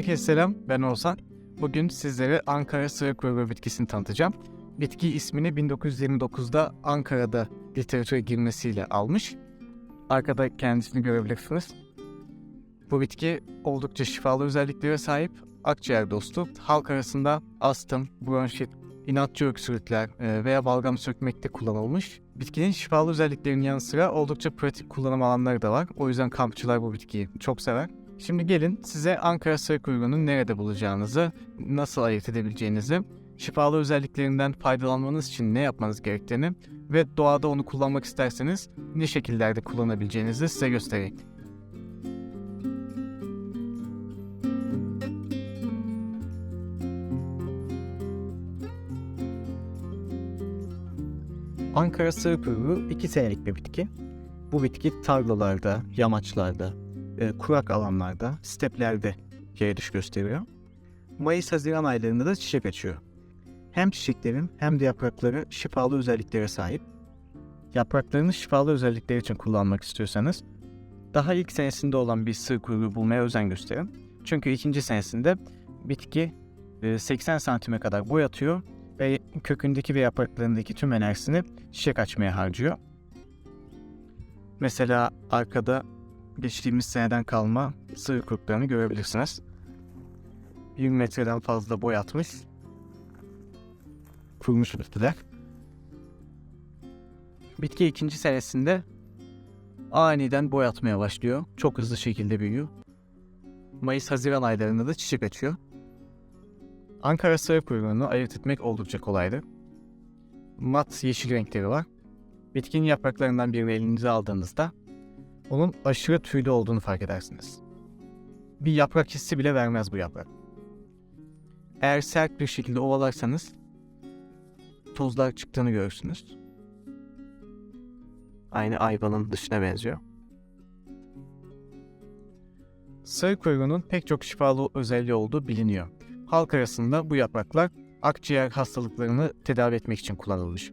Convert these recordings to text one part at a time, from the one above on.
Herkese selam, ben Oğuzhan. Bugün sizlere Ankara sıra kuyruğu bitkisini tanıtacağım. Bitki ismini 1929'da Ankara'da literatüre girmesiyle almış. Arkada kendisini görebilirsiniz. Bu bitki oldukça şifalı özelliklere sahip, akciğer dostu. Halk arasında astım, bronşit, inatçı öksürükler e, veya balgam sökmekte kullanılmış. Bitkinin şifalı özelliklerinin yanı sıra oldukça pratik kullanım alanları da var. O yüzden kampçılar bu bitkiyi çok sever. Şimdi gelin size Ankara sarı kuyruğunu nerede bulacağınızı, nasıl ayırt edebileceğinizi, şifalı özelliklerinden faydalanmanız için ne yapmanız gerektiğini ve doğada onu kullanmak isterseniz ne şekillerde kullanabileceğinizi size göstereyim. Ankara sarı kuyruğu iki senelik bir bitki. Bu bitki tarlalarda, yamaçlarda, e, kurak alanlarda, steplerde yayılış gösteriyor. Mayıs-Haziran aylarında da çiçek açıyor. Hem çiçeklerin hem de yaprakları şifalı özelliklere sahip. Yapraklarını şifalı özellikleri için kullanmak istiyorsanız daha ilk senesinde olan bir sığ kuyruğu bulmaya özen gösterin. Çünkü ikinci senesinde bitki e, 80 santime kadar boy atıyor ve kökündeki ve yapraklarındaki tüm enerjisini çiçek açmaya harcıyor. Mesela arkada geçtiğimiz seneden kalma sığır kurtlarını görebilirsiniz. 20 metreden fazla boy atmış. Kurumuş bitkiler. Bitki ikinci senesinde aniden boy atmaya başlıyor. Çok hızlı şekilde büyüyor. Mayıs-Haziran aylarında da çiçek açıyor. Ankara sarı kuyruğunu ayırt etmek oldukça kolaydır. Mat yeşil renkleri var. Bitkinin yapraklarından birini elinize aldığınızda onun aşırı tüylü olduğunu fark edersiniz. Bir yaprak hissi bile vermez bu yaprak. Eğer sert bir şekilde ovalarsanız tozlar çıktığını görürsünüz. Aynı ayvanın dışına benziyor. Sarı kuyruğunun pek çok şifalı özelliği olduğu biliniyor. Halk arasında bu yapraklar akciğer hastalıklarını tedavi etmek için kullanılmış.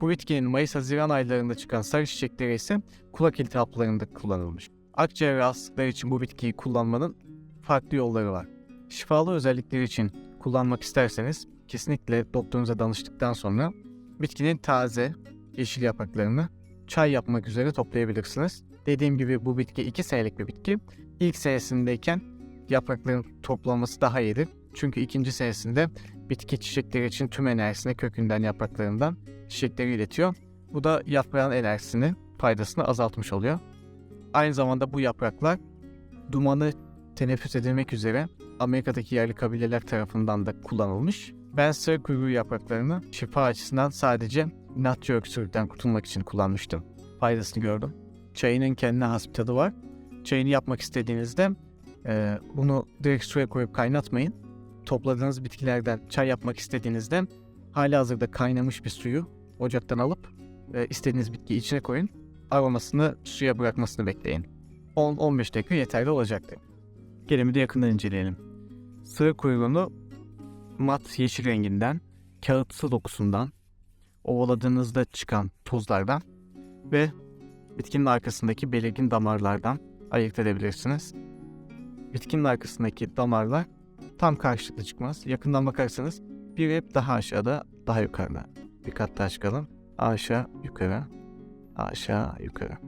Bu bitkinin Mayıs-Haziran aylarında çıkan sarı çiçekleri ise kulak iltihaplarında kullanılmış. Akciğer rahatsızlıkları için bu bitkiyi kullanmanın farklı yolları var. Şifalı özellikleri için kullanmak isterseniz kesinlikle doktorunuza danıştıktan sonra bitkinin taze yeşil yapraklarını çay yapmak üzere toplayabilirsiniz. Dediğim gibi bu bitki 2 senelik bir bitki. İlk senesindeyken yaprakların toplanması daha iyidir. Çünkü ikinci senesinde bitki çiçekleri için tüm enerjisini kökünden yapraklarından çiçekleri iletiyor. Bu da yaprağın enerjisini, faydasını azaltmış oluyor. Aynı zamanda bu yapraklar dumanı teneffüs edilmek üzere Amerika'daki yerli kabileler tarafından da kullanılmış. Ben sarı kuyruğu yapraklarını şifa açısından sadece natri öksürükten kurtulmak için kullanmıştım. Faydasını gördüm. Çayının kendine has bir tadı var. Çayını yapmak istediğinizde e, bunu direkt suya koyup kaynatmayın. Topladığınız bitkilerden çay yapmak istediğinizde hali hazırda kaynamış bir suyu ocaktan alıp e, istediğiniz bitkiyi içine koyun. Aromasını suya bırakmasını bekleyin. 10-15 dakika yeterli olacaktır. Gelin bir de yakından inceleyelim. Sıra kuyruğunu mat yeşil renginden, kağıtsı dokusundan, ovaladığınızda çıkan tozlardan ve bitkinin arkasındaki belirgin damarlardan ayırt edebilirsiniz. Bitkinin arkasındaki damarlar tam karşılıklı çıkmaz. Yakından bakarsanız bir hep daha aşağıda, daha yukarıda. Bir kat daha çıkalım. Aşağı, yukarı, aşağı, yukarı.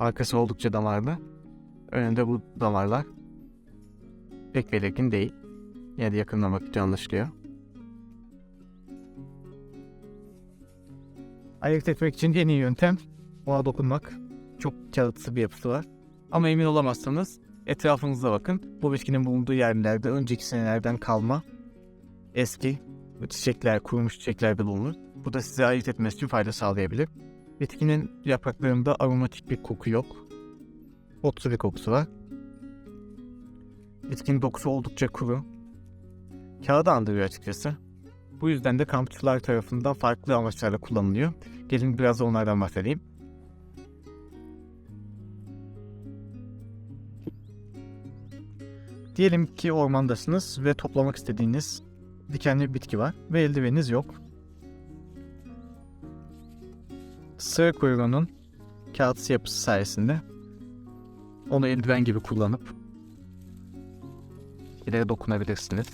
Arkası oldukça damarlı. Önünde bu damarlar pek belirgin değil. Yine de yakından bakınca anlaşılıyor. Ayırt etmek için en iyi yöntem ona dokunmak. Çok kağıtsı bir yapısı var. Ama emin olamazsanız etrafınıza bakın. Bu bitkinin bulunduğu yerlerde önceki senelerden kalma eski çiçekler, kurumuş çiçekler de bulunur. Bu da size ayırt etmesi için fayda sağlayabilir. Bitkinin yapraklarında aromatik bir koku yok. Otlu bir kokusu var. Bitkinin dokusu oldukça kuru. Kağıdı andırıyor açıkçası. Bu yüzden de kampçılar tarafından farklı amaçlarla kullanılıyor. Gelin biraz da onlardan bahsedeyim. Diyelim ki ormandasınız ve toplamak istediğiniz dikenli bir bitki var ve eldiveniniz yok. Sıra kuyruğunun kağıtsı yapısı sayesinde onu eldiven gibi kullanıp bitkilere dokunabilirsiniz.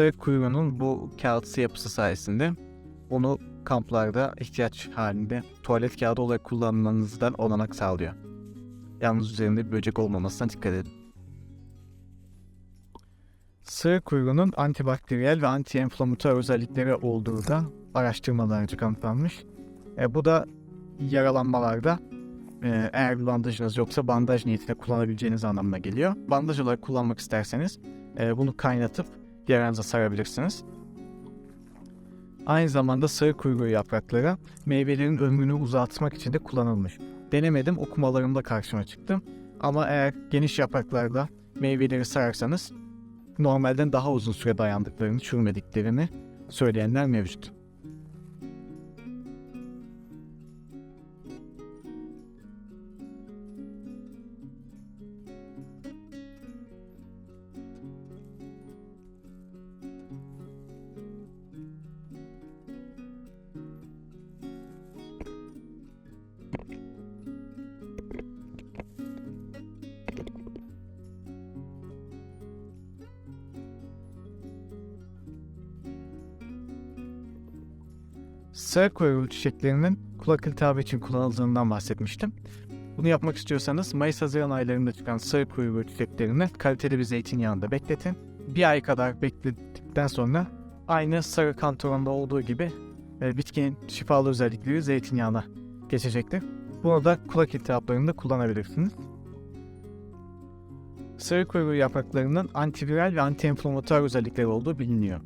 Sarı kuyruğunun bu kağıtsı yapısı sayesinde onu kamplarda ihtiyaç halinde tuvalet kağıdı olarak kullanmanızdan olanak sağlıyor. Yalnız üzerinde böcek olmamasına dikkat edin. Sığır kuyruğunun antibakteriyel ve anti-enflamatuar özellikleri olduğu da araştırmalarca kanıtlanmış. E, bu da yaralanmalarda e, eğer bandajınız yoksa bandaj niyetine kullanabileceğiniz anlamına geliyor. Bandaj olarak kullanmak isterseniz e, bunu kaynatıp yaranıza sarabilirsiniz. Aynı zamanda sarı kuyruğu yaprakları meyvelerin ömrünü uzatmak için de kullanılmış. Denemedim okumalarımda karşıma çıktı. Ama eğer geniş yapraklarda meyveleri sararsanız normalden daha uzun süre dayandıklarını, çürümediklerini söyleyenler mevcut. Sarı kuyruğu çiçeklerinin kulak iltihabı için kullanıldığından bahsetmiştim. Bunu yapmak istiyorsanız Mayıs-Haziran aylarında çıkan sarı kuyruğu çiçeklerini kaliteli bir zeytinyağında bekletin. Bir ay kadar bekledikten sonra aynı sarı kantaronda olduğu gibi e, bitkinin şifalı özellikleri zeytinyağına geçecektir. Bunu da kulak iltihaplarında kullanabilirsiniz. Sarı kuyruğu yapraklarının antiviral ve antiinflamatuar özellikleri olduğu biliniyor.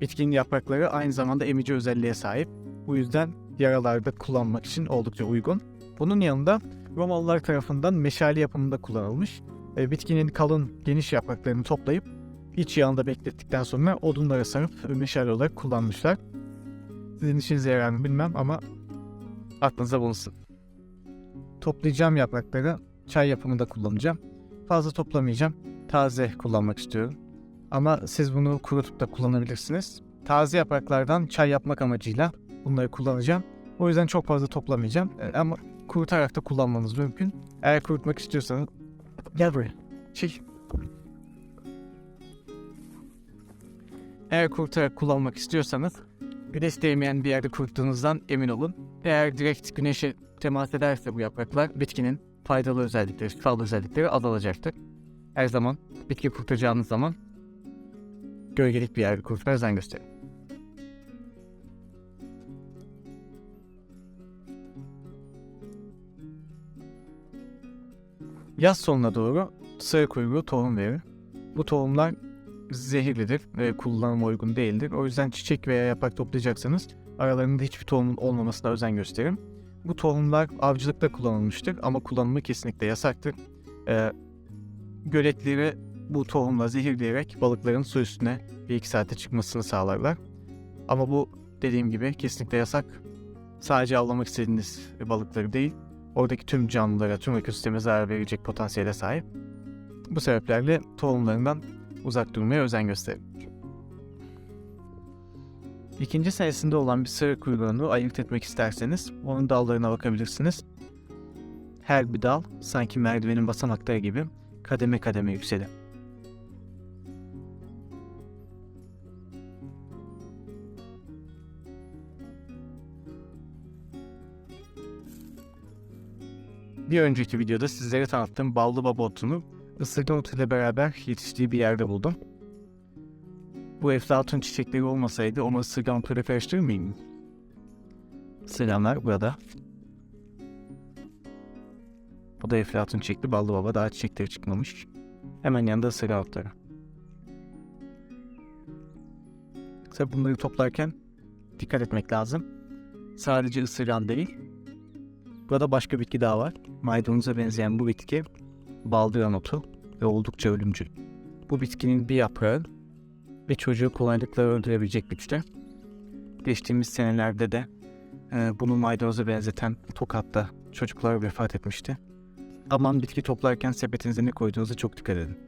Bitkinin yaprakları aynı zamanda emici özelliğe sahip. Bu yüzden yaralarda kullanmak için oldukça uygun. Bunun yanında Romalılar tarafından meşale yapımında kullanılmış. E, bitkinin kalın, geniş yapraklarını toplayıp iç yağında beklettikten sonra odunlara sarıp meşale olarak kullanmışlar. Sizin işinize yarar mı bilmem ama aklınıza bulunsun. Toplayacağım yaprakları çay yapımında kullanacağım. Fazla toplamayacağım. Taze kullanmak istiyorum. Ama siz bunu kurutup da kullanabilirsiniz. Taze yapraklardan çay yapmak amacıyla bunları kullanacağım. O yüzden çok fazla toplamayacağım. E, Ama kurutarak da kullanmanız mümkün. Eğer kurutmak istiyorsanız gel buraya. Çek. Eğer kurutarak kullanmak istiyorsanız güneş değmeyen bir yerde kuruttuğunuzdan emin olun. Eğer direkt güneşe temas ederse bu yapraklar bitkinin faydalı özellikleri, şifalı özellikleri azalacaktır. Her zaman bitki kurutacağınız zaman gölgelik bir yerde kurutmaya özen gösterin. Yaz sonuna doğru sarı kuyruğu tohum verir. Bu tohumlar zehirlidir ve kullanıma uygun değildir. O yüzden çiçek veya yaprak toplayacaksanız aralarında hiçbir tohumun olmamasına özen gösterin. Bu tohumlar avcılıkta kullanılmıştır ama kullanımı kesinlikle yasaktır. Ee, göletleri bu tohumla zehirleyerek balıkların su üstüne 1-2 saate çıkmasını sağlarlar. Ama bu dediğim gibi kesinlikle yasak. Sadece avlamak istediğiniz balıkları değil, oradaki tüm canlılara, tüm ekosisteme zarar verecek potansiyele sahip. Bu sebeplerle tohumlarından uzak durmaya özen gösterin. İkinci senesinde olan bir sarı kuyruğunu ayırt etmek isterseniz onun dallarına bakabilirsiniz. Her bir dal sanki merdivenin basamakları gibi kademe kademe yükselir. Bir önceki videoda sizlere tanıttığım ballı baba otunu ısırgan otu ile beraber yetiştiği bir yerde buldum. Bu eflatun çiçekleri olmasaydı onu ısırgan otuyla karıştırır mıyım? Selamlar burada. Bu da eflatun çiçekli ballı baba daha çiçekleri çıkmamış. Hemen yanında ısırgan otları. Tabi bunları toplarken dikkat etmek lazım. Sadece ısırgan değil, Burada başka bitki daha var. Maydanoza benzeyen bu bitki baldıran otu ve oldukça ölümcül. Bu bitkinin bir yaprağı bir çocuğu kolaylıkla öldürebilecek güçte. Geçtiğimiz senelerde de e, bunu maydanoza benzeten Tokat'ta çocuklar vefat etmişti. Aman bitki toplarken sepetinize ne koyduğunuza çok dikkat edin.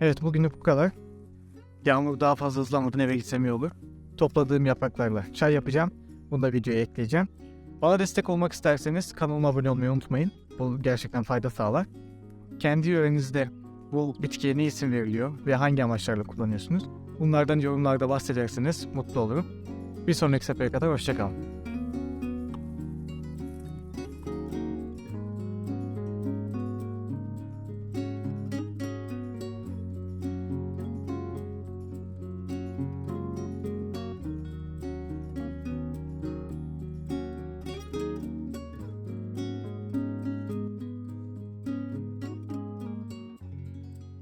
Evet bugünlük bu kadar. Yağmur daha fazla hızlanmadan eve gitsem iyi olur. Topladığım yapraklarla çay yapacağım. Bunu da videoya ekleyeceğim. Bana destek olmak isterseniz kanalıma abone olmayı unutmayın. Bu gerçekten fayda sağlar. Kendi yörenizde bu bitkiye ne isim veriliyor ve hangi amaçlarla kullanıyorsunuz? Bunlardan yorumlarda bahsederseniz mutlu olurum. Bir sonraki sefere kadar hoşçakalın.